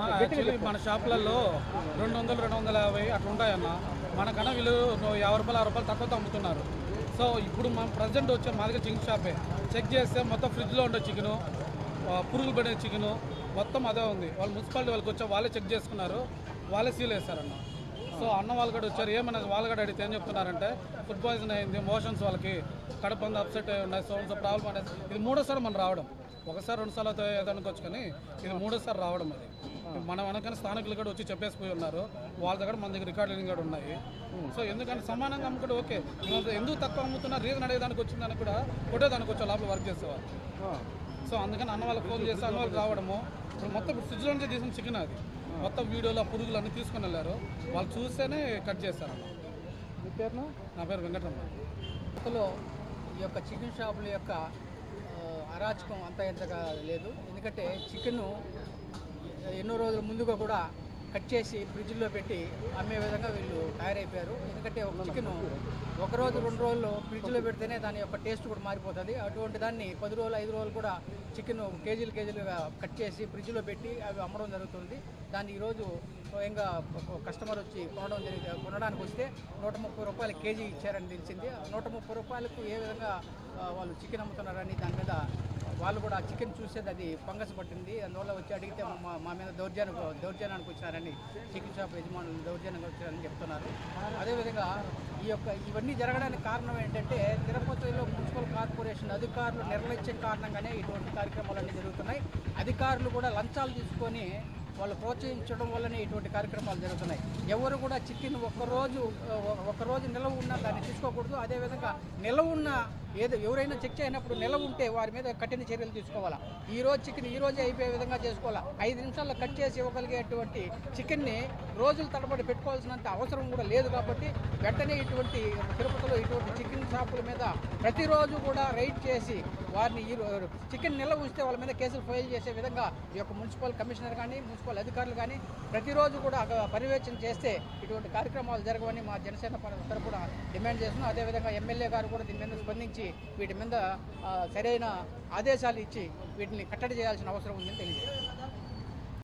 Actually మన షాపులలో రెండు వందలు రెండు వందల యాభై అట్లా ఉంటాయన్న మనకన్నా వీళ్ళు యాభై రూపాయలు అరవై రూపాయలు తక్కువ అమ్ముతున్నారు. సో ఇప్పుడు మనం ప్రజెంట్ వచ్చే మా దగ్గర చికెన్ షాపే. చెక్ చేస్తే మొత్తం ఫ్రిడ్జ్లో ఉండే చికెను పురుగులు పడిన చికెను మొత్తం అదే ఉంది. వాళ్ళు మున్సిపాలిటీ వాళ్ళకి వచ్చే వాళ్ళే చెక్ చేసుకున్నారు వాళ్ళే సీల్ వేస్తారన్న సో అన్న వాళ్ళు కూడా వచ్చారు. ఏమన్నా వాళ్ళు కూడా అడిగితే ఏం చెప్తున్నారంటే ఫుడ్ పాయిజన్ అయింది మోషన్స్ వాళ్ళకి కడుపు అంతా అప్సెట్ అయి ఉన్నాయి సో సో ప్రాబ్లం అనేది ఇది మూడోసారి మనం రావడం. ఒకసారి రెండు సార్లు అయితే ఏదో అనుకోవచ్చు కానీ ఇది మూడోసారి రావడం అది. మన వెనకనే స్థానికులు కూడా వచ్చి చెప్పేసిపోయి ఉన్నారు. వాళ్ళ దగ్గర మన దగ్గర రికార్డులు కూడా ఉన్నాయి. సో ఎందుకంటే సమానంగా అమ్ముకుంటే ఓకే. ఎందుకు తక్కువ అమ్ముతున్నా రీజన్ అడిగేదానికి వచ్చిందని కూడా కొట్టేదానికి వచ్చే లోపల వర్క్ చేసేవారు సో అందుకని అన్న వాళ్ళకి ఫోన్ చేసి అన్న వాళ్ళకి రావడము. ఇప్పుడు మొత్తం నుంచి తీసిన చికెన్ అది. మొత్తం వీడియోలో పురుగులు అన్నీ తీసుకొని వెళ్ళారు. వాళ్ళు చూస్తేనే కట్ చేస్తారు మీ పేరును? నా పేరు వెంకటరమణ. లో ఈ యొక్క చికెన్ షాపుల యొక్క అరాచకం అంత ఎంతగా లేదు. ఎందుకంటే చికెన్ ఎన్నో రోజుల ముందుగా కూడా కట్ చేసి ఫ్రిడ్జ్లో పెట్టి అమ్మే విధంగా వీళ్ళు తయారైపోయారు. ఎందుకంటే ఒక చికెన్ ఒక రోజు రెండు రోజులు ఫ్రిడ్జ్లో పెడితేనే దాని యొక్క టేస్ట్ కూడా మారిపోతుంది. అటువంటి దాన్ని పది రోజులు ఐదు రోజులు కూడా చికెన్ కేజీలు కేజీలుగా కట్ చేసి ఫ్రిడ్జ్లో పెట్టి అవి అమ్మడం జరుగుతుంది. దాన్ని ఈరోజు స్వయంగా కస్టమర్ వచ్చి కొనడం జరిగింది కొనడానికి వస్తే నూట ముప్పై రూపాయలు కేజీ ఇచ్చారని తెలిసింది. ఆ నూట ముప్పై రూపాయలకు ఏ విధంగా వాళ్ళు చికెన్ అమ్ముతున్నారని దాని మీద వాళ్ళు కూడా ఆ చికెన్ చూసేది అది ఫంగస్ పట్టింది. అందువల్ల వచ్చి అడిగితే మా మా మీద దౌర్జన్య దౌర్జన్యానికి వచ్చినారని చికెన్ షాప్ యజమానులు దౌర్జన్యంగా వచ్చారని చెప్తున్నారు. అదేవిధంగా ఈ యొక్క ఇవన్నీ జరగడానికి కారణం ఏంటంటే తిరుపతిలో మున్సిపల్ కార్పొరేషన్ అధికారులు నిర్లక్ష్యం కారణంగానే ఇటువంటి కార్యక్రమాలన్నీ జరుగుతున్నాయి. అధికారులు కూడా లంచాలు తీసుకొని వాళ్ళు ప్రోత్సహించడం వల్లనే ఇటువంటి కార్యక్రమాలు జరుగుతున్నాయి. ఎవరు కూడా చికెన్ ఒకరోజు ఒకరోజు నిలవ ఉన్నా దాన్ని తీసుకోకూడదు. అదేవిధంగా నిలవ ఉన్న ఏదో ఎవరైనా చెక్ చేయనప్పుడు నిలవ ఉంటే వారి మీద కఠిన చర్యలు తీసుకోవాలా? ఈ రోజు చికెన్ ఈ రోజే అయిపోయే విధంగా చేసుకోవాలా? ఐదు నిమిషాల్లో కట్ చేసి ఇవ్వగలిగేటువంటి చికెన్ని రోజుల తడబడి పెట్టుకోవాల్సినంత అవసరం కూడా లేదు కాబట్టి వెంటనే ఇటువంటి తిరుపతిలో ఇటువంటి చికెన్ షాపుల మీద ప్రతిరోజు కూడా రైడ్ చేసి వారిని ఈ చికెన్ నిల్వ ఉంచితే వాళ్ళ మీద కేసులు ఫైల్ చేసే విధంగా ఈ యొక్క మున్సిపల్ కమిషనర్ కానీ మున్సిపల్ అధికారులు కానీ ప్రతిరోజు కూడా అక్కడ పర్యవేక్షణ చేస్తే ఇటువంటి కార్యక్రమాలు జరగవని మా జనసేన పర- తరపున డిమాండ్ చేస్తున్నాం. అదేవిధంగా ఎమ్మెల్యే గారు కూడా దీని మీద స్పందించి వీటి మీద సరైన ఆదేశాలు ఇచ్చి వీటిని కట్టడి చేయాల్సిన అవసరం ఉందని తెలియజేస్తారు